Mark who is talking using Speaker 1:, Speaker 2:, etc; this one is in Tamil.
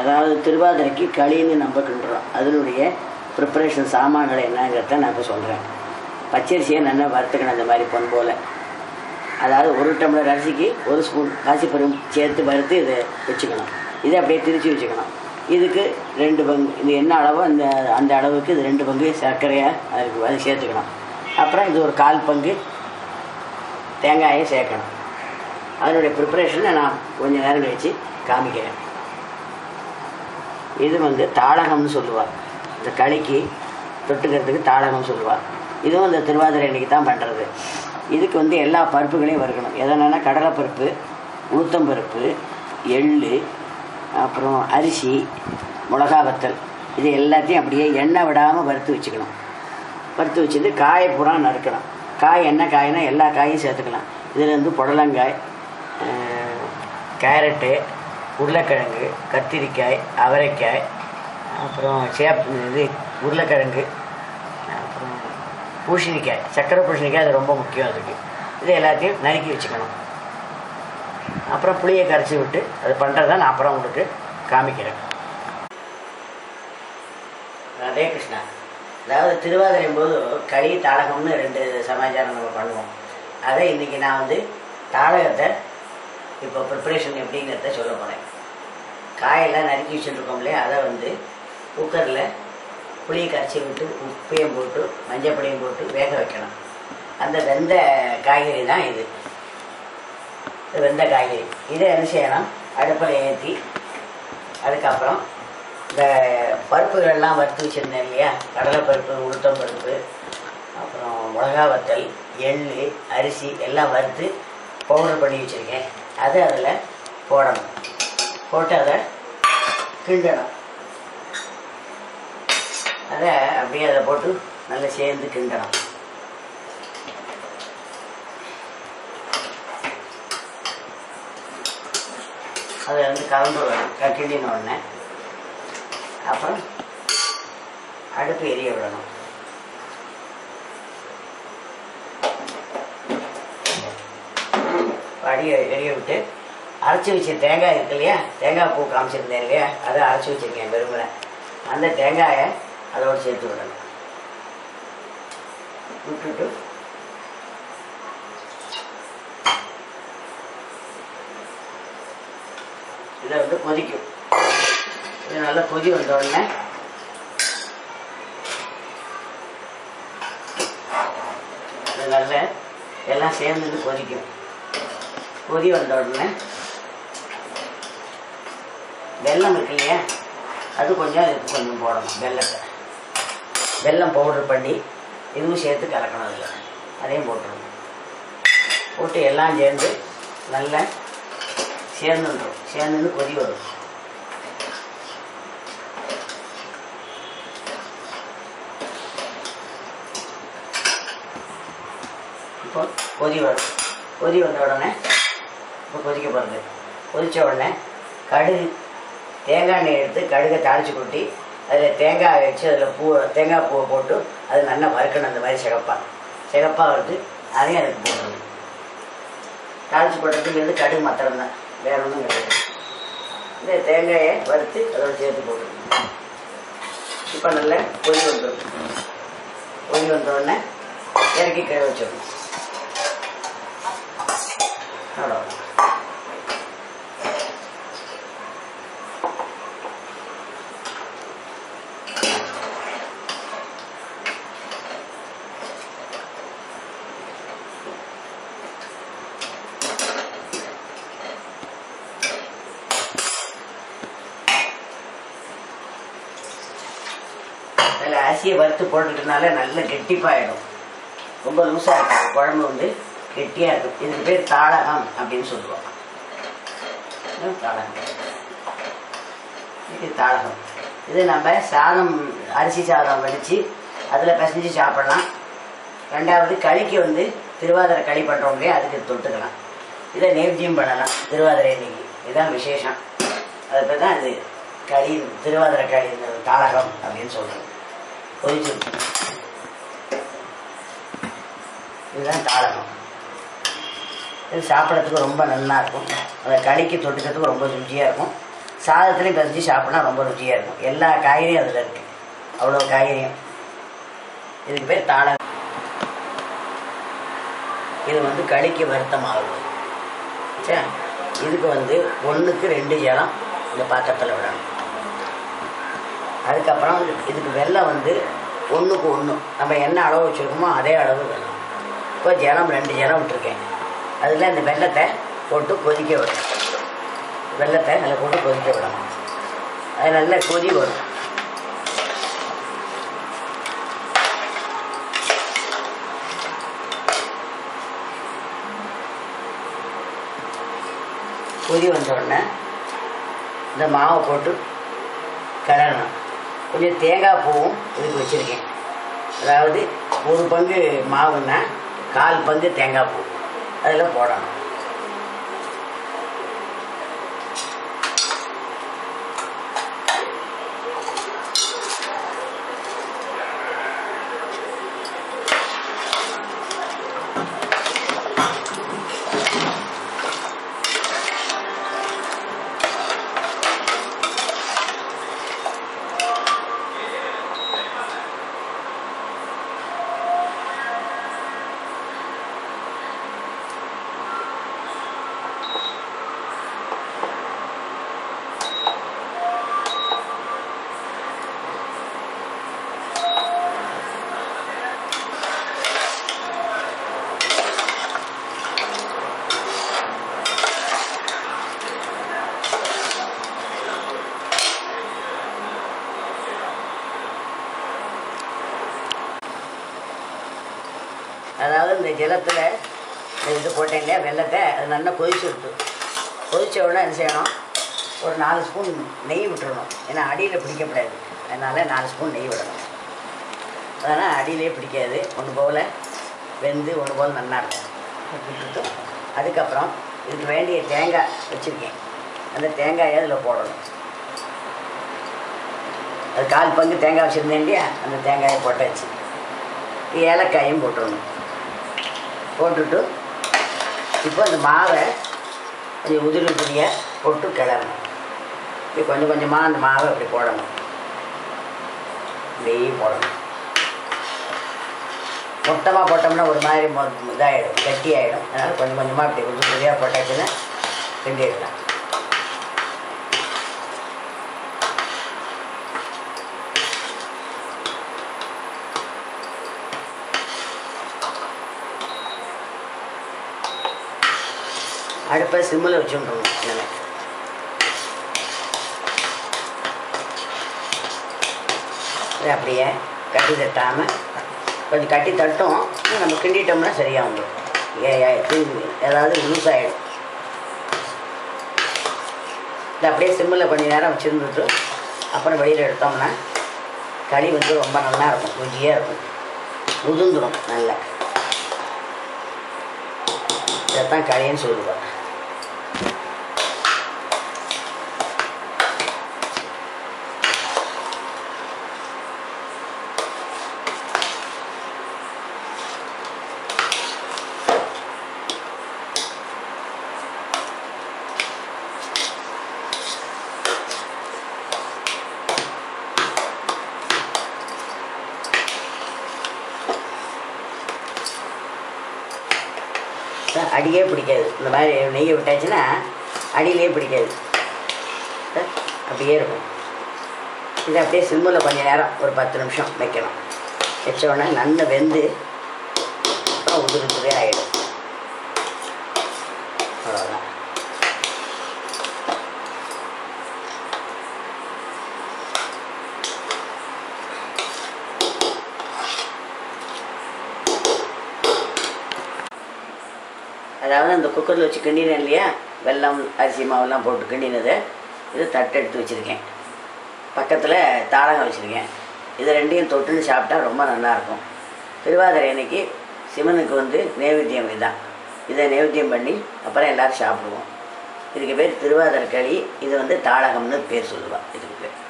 Speaker 1: அதாவது திருவாதிரைக்கு களின்னு நம்ம அதனுடைய ப்ரிப்பரேஷன் சாமான்கள் என்னங்கிறத நான் இப்போ சொல்கிறேன் பச்சரிசியை நல்லா வறுத்துக்கணும் இந்த மாதிரி பொன் போல் அதாவது ஒரு டம்ளர் அரிசிக்கு ஒரு ஸ்பூன் காசிப்பருவம் சேர்த்து வறுத்து இதை வச்சுக்கணும். இதை அப்படியே திரித்து வச்சுக்கணும். இதுக்கு ரெண்டு பங்கு இது என்ன அளவோ அந்த அந்த அளவுக்கு இது ரெண்டு பங்கு சர்க்கரையாக அதுக்கு அது சேர்த்துக்கணும். அப்புறம் இது ஒரு கால் பங்கு தேங்காயை சேர்க்கணும். அதனுடைய ப்ரிப்பரேஷனை நான் கொஞ்சம் நேரம் கழித்து காமிக்கிறேன். இது வந்து தாளகம்னு சொல்லுவாள் இந்த களிக்கு தொட்டுக்கிறதுக்கு தாளகம் சொல்லுவாள் இதுவும் இந்த திருவாதிரை அன்னைக்கு தான் பண்ணுறது இதுக்கு வந்து எல்லா பருப்புகளையும் வறுக்கணும். எதனா கடலைப்பருப்பு உளுத்தம்பருப்பு எள் அப்புறம் அரிசி மிளகா வத்தல் இது எல்லாத்தையும் அப்படியே எண்ணெய் விடாமல் வறுத்து வச்சுக்கணும். வறுத்து வச்சுட்டு காயை பூரா நறுக்கணும் காய் என்ன காய்னா எல்லா காயும் சேர்த்துக்கலாம். இதுலேருந்து புடலங்காய் கேரட்டு உருளைக்கிழங்கு கத்திரிக்காய் அவரைக்காய் அப்புறம் சேப் இது உருளைக்கிழங்கு அப்புறம் பூசணிக்காய் சக்கரை பூசணிக்காய் அது ரொம்ப முக்கியம் அதுக்கு. இது எல்லாத்தையும் நறுக்கி வச்சுக்கணும். அப்புறம் புளியை கரைச்சி விட்டு அது தான் நான் அப்புறம் உங்களுக்கு காமிக்கிறேன். ராதே கிருஷ்ணா அதாவது திருவாதிரையும் போது களி தாளகம்னு ரெண்டு சமாச்சாரம் நம்ம பண்ணுவோம். அதை இன்றைக்கி நான் வந்து தாளகத்தை இப்போ ப்ரிப்பரேஷன் எப்படிங்கிறத சொல்ல போகிறேன் காயெல்லாம் நறுக்கி வச்சுருக்கோம் இல்லையா? அதை வந்து குக்கரில் புளியை கரைச்சி விட்டு உப்பையும் போட்டு மஞ்சப்பொடியும் போட்டு வேக வைக்கணும். அந்த வெந்த காய்கறி தான் இது. வெந்த காய்கறி. இதை என்ன செய்யணும்? அடுப்பில் ஏற்றி அதுக்கப்புறம் இந்த பருப்புகள்லாம் வறுத்து வச்சுருந்தேன் இல்லையா? கடலைப்பருப்பு உளுத்தம் பருப்பு அப்புறம் மிளகா வத்தல் எள் அரிசி எல்லாம் வறுத்து பவுடர் பண்ணி வச்சுருக்கேன். அதை அதில் போடணும். போட்டு அதை கிண்டணும். அதை அப்படியே அதை போட்டு நல்லா சேர்ந்து கிண்டணும். அதை வந்து கலந்து விடணும். உடனே அப்புறம் அடுப்பு எரிய விடணும். அடிய எரிய விட்டு அரைச்சி வச்ச தேங்காய் இருக்கு இல்லையா? தேங்காய் பூ காமிச்சிருந்தேன் இல்லையா? அதை அரைச்சி வச்சிருக்கேன் வெறுமனை. அந்த தேங்காயை அதோடு சேர்த்து விடணும். விட்டுட்டு. இதை வந்து கொதிக்கும். இது நல்லா கொதி வந்த உடனே இது நல்லா எல்லாம் சேர்ந்து கொதிக்கும். கொதி வந்த உடனே வெல்லம் இருக்கு இல்லையா அது கொஞ்சம் இதுக்கு கொஞ்சம் போடணும் வெல்லத்தை. வெல்லம் பவுடர் பண்ணி இதுவும் சேர்த்து கலக்கணும் அதில். அதையும் போட்டுருணும் போட்டு எல்லாம் சேர்ந்து நல்லா சேர்ந்துன்றோம் சேர்ந்துன்னு கொதி வரும். இப்போ கொதி வரும். கொதி வந்த உடனே இப்போ கொதிக்க போகிறது கொதித்த உடனே கடுகு தேங்காய் எண்ணெய் எடுத்து கடுகை தாளித்து கொட்டி அதில் தேங்காய் வச்சு அதில் பூ தேங்காய் பூவை போட்டு அது நல்லா வறுக்கணும் அந்த மாதிரி சிகப்பாக சிகப்பாக வருது அதையும் அதுக்கு போடணும் தாளித்து போட்டதுக்கு வந்து கடுகு மாத்திரம் தான். வேற ஒன்றும் கிடையாது. இந்த தேங்காயை வறுத்து அதோட சேர்த்து போட்டுக்கணும் இப்போ நல்லா கொதி வந்துடும் கொதி வந்த உடனே இறக்கி கிழ வச்சிடணும். அவ்வளோ அதில் அரிசியை வறுத்து போட்டுட்டனால நல்ல கெட்டிப்பாயிடும். ரொம்ப லூஸாக இருக்கும் குழம்பு வந்து கெட்டியாக இருக்கும் இதுக்கு பேர் தாளகம் அப்படின்னு சொல்லுவோம் தாளகம்? இது தாளகம். இது நம்ம சாதம் அரிசி சாதம் வடித்து அதில் பிசைஞ்சு சாப்பிடலாம். ரெண்டாவது களிக்கு வந்து திருவாதிரை களி பண்ணுறோம் இல்லையா அதுக்கு தொட்டுக்கலாம். இதை நேர்த்தியும் பண்ணலாம். திருவாதிரை இன்னைக்கு இதுதான் விசேஷம். அதை பற்றி தான் இது களி திருவாதிரை களி தாளகம் அப்படின்னு சொல்கிறோம் கொதிச்சு இதுதான் தாளகம் இது சாப்பிட்றதுக்கு ரொம்ப நல்லா இருக்கும். அதை களிக்கு தொட்டுக்கிறதுக்கு ரொம்ப ருச்சியாக இருக்கும். சாதத்துலேயும் பதிஞ்சு சாப்பிட்னா ரொம்ப ருச்சியாக இருக்கும். எல்லா காய்கறியும் அதில் இருக்குது அவ்வளோ காய்கறியும். இதுக்கு பேர் தாளம். இது வந்து களிக்கு வருத்தமாகும் மாவு. சரி இதுக்கு வந்து ஒன்றுக்கு ரெண்டு ஜலம் இந்த பாத்திரத்தில் விடணும். அதுக்கப்புறம் இதுக்கு வெல்லம் வந்து ஒன்றுக்கு ஒன்று நம்ம என்ன அளவு வச்சுருக்கோமோ அதே அளவு வெள்ளம் இப்போ ஜலம் ரெண்டு ஜலம் விட்டுருக்கேன். அதில் இந்த வெல்லத்தை போட்டு கொதிக்க விடணும். வெல்லத்தை அதில் போட்டு கொதிக்க விடணும். அது நல்ல கொதி வரும். கொதி வந்த உடனே இந்த மாவை போட்டு கிளறணும். கொஞ்சம் தேங்காய் பூவும் இதுக்கு வச்சுருக்கேன். அதாவது ஒரு பங்கு மாவுன்னா கால் பங்கு தேங்காய் பூ. அதில் போடணும். அதாவது இந்த ஜலத்தில் இது போட்டேன் இல்லையா வெள்ளத்தை அது நல்லா கொதிச்சு விட்டு. கொதிச்ச உடனே என்ன செய்யணும்? ஒரு நாலு ஸ்பூன் நெய் விட்டுறணும். ஏன்னா அடியில் பிடிக்கப்படாது. அதனால் நாலு ஸ்பூன் நெய் விடணும். அதனால் அடியிலே பிடிக்காது. ஒன்று போல் வெந்து ஒன்று போல் நல்லா இருக்கும். விட்டுட்டு அதுக்கப்புறம் இதுக்கு வேண்டிய தேங்காய் வச்சுருக்கேன். அந்த தேங்காயை அதில் போடணும். அது கால் பங்கு தேங்காய் வச்சுருந்தேன் இல்லையா? அந்த தேங்காயை போட்டாச்சு ஏலக்காயும் போட்டுடணும். போட்டுட்டு இப்போ அந்த மாவை கொஞ்சம் உதிரி உதிரியை போட்டு கிளறணும். இப்படி கொஞ்சம் கொஞ்சமாக அந்த மாவை அப்படி போடணும். இப்படி போடணும். மொத்தமாக போட்டோம்னா ஒரு மாதிரி மொ இதாகிடும் கட்டி ஆகிடும் அதனால் கொஞ்சம் கொஞ்சமாக இப்படி உதிரி உதிரியாக போட்டாச்சுன்னா கிண்டிடலாம். அடுப்பை சிம்மில் வச்சுட்டுருணும் இனிமே அப்படியே கட்டி தட்டாமல் கொஞ்சம் கட்டி தட்டும். நம்ம கிண்டிட்டோம்னா சரியாக வந்துடும் ஏ ஏதாவது லூஸ் ஆகிடும் இல்லை அப்படியே சிம்மில் கொஞ்ச நேரம் வச்சுருந்துட்டு அப்புறம் வெளியில் எடுத்தோம்னா களி வந்து ரொம்ப நல்லா இருக்கும். ருச்சியாக இருக்கும். உதுந்துடும் நல்லா. இதைத்தான் களின்னு சொல்லுவேன் அடியே பிடிக்காது. இந்த மாதிரி நெய்யை விட்டாச்சுன்னா அடியிலே பிடிக்காது. அப்படியே இருக்கும். இதை அப்படியே சிம்மில் கொஞ்சம் நேரம் ஒரு பத்து நிமிஷம் வைக்கணும். வச்ச உடனே நல்லா வெந்து உதிரி உதிரி ஆகிடும் அவ்வளோதான் அதாவது அந்த குக்கரில் வச்சு கிண்டினேன் இல்லையா? வெல்லம் அரிசி மாவெல்லாம் போட்டு கிண்டினது. இது தட்டு எடுத்து வச்சுருக்கேன். பக்கத்தில் தாளகம் வச்சுருக்கேன். இது ரெண்டையும் தொட்டுன்னு சாப்பிட்டா ரொம்ப நல்லாயிருக்கும். திருவாதிரை அன்னைக்கு சிவனுக்கு வந்து நைவேத்தியம் இதுதான். இதை நைவேத்தியம் பண்ணி அப்புறம் எல்லோரும் சாப்பிடுவோம். இதுக்கு பேர் திருவாதிரை களி. இது வந்து தாளகம்னு பேர் சொல்லுவாள் இதுக்கு பேர்.